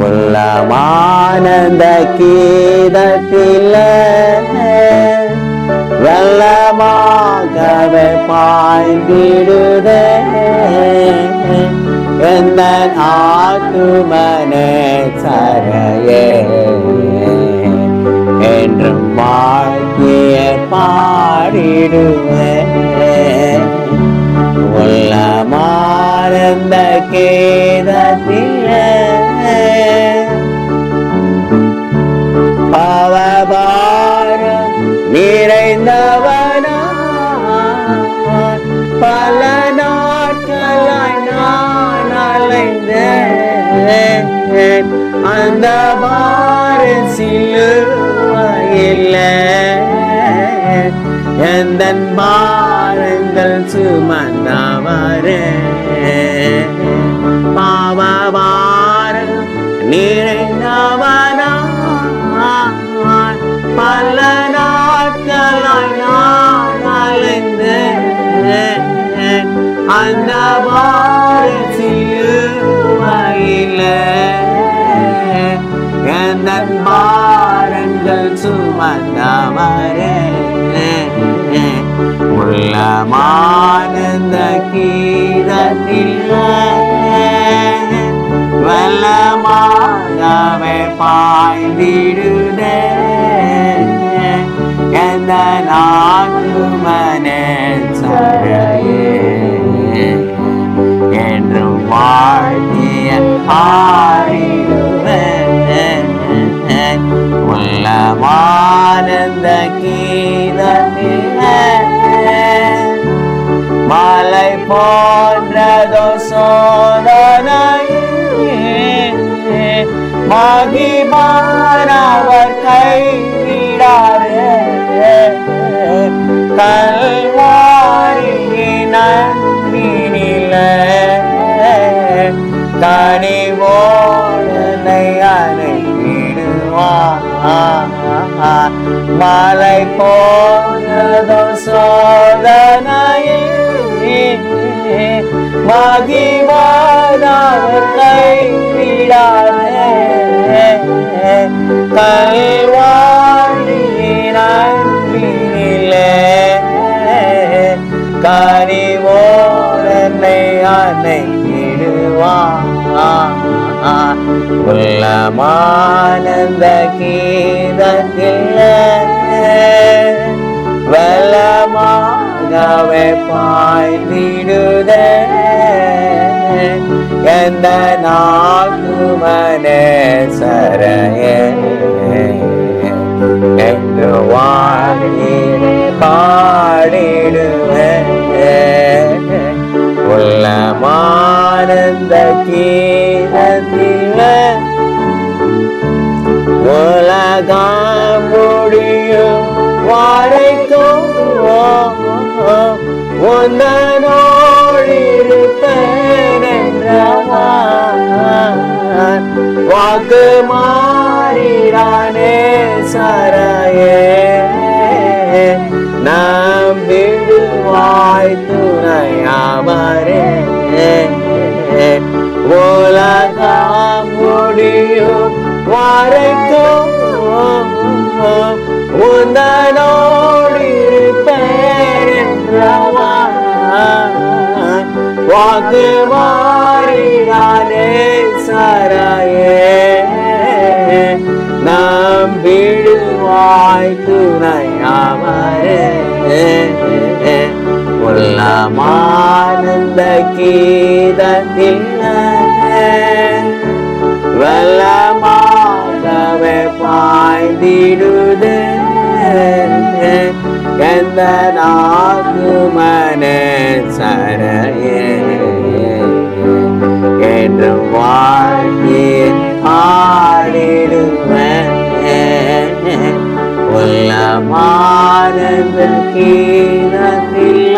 உள்ளமானந்த கீதத்தில் வெள்ளமாகவே பாய்ந்திடுதே. எந்த ஆத்துமனே சரையே. என்றும் வாழ்க்கைய பா அந்த பாரன் சிலுவையில் எந்த பாரங்கள் சுமந்தவரே. பாவபாரம் நிறைந்தவனா பல நாட்களாய் நான் அலைந்தேன் அந்த பாரன் சிலுவையில் பாரங்கள் சுமந்தவரே உள்ளமானந்த கீதத்தில் வல்லமானவை பாய்ந்திடுதே. எந்த நாட்டுமனே சரையே என்றும் வாழ்த்திய ஆடிடுவேன் போன்றதோ சோதனை மகிமானவர் கைவிடாரே கல்வாரியின் அன்பினிலே கனிவோடனை அணைவிடுவான் மலை போனதோ சோதனையே மகிமானவர் கைவிடாரே கல்வாரியின் கனிவோடனை அணைவிடுவான் உள்ளமானந்த கீதத்தில். வெள்ளமாகவே விடுதே எந்த நாட்டுமனே சரையே. என்று வாழிலே பாடிடுவே. உள்ளமானந்த கீதத்தில் உலகம் முடியும் வாழைக்கும் மாறிடானே சரையே. நாம் விடுவாய் துணையாமரே. உலகம் முடியும் வரைக்கும் உந்தனோடு வாக்குவா துணை அமரே உள்ளமானந்த கீதத்தில் வல்லமாகவே பாய்ந்திடுது எந்த நாகுமன சரையே என்று வா വല്ല മാരകൾ കീഴത്തില്ല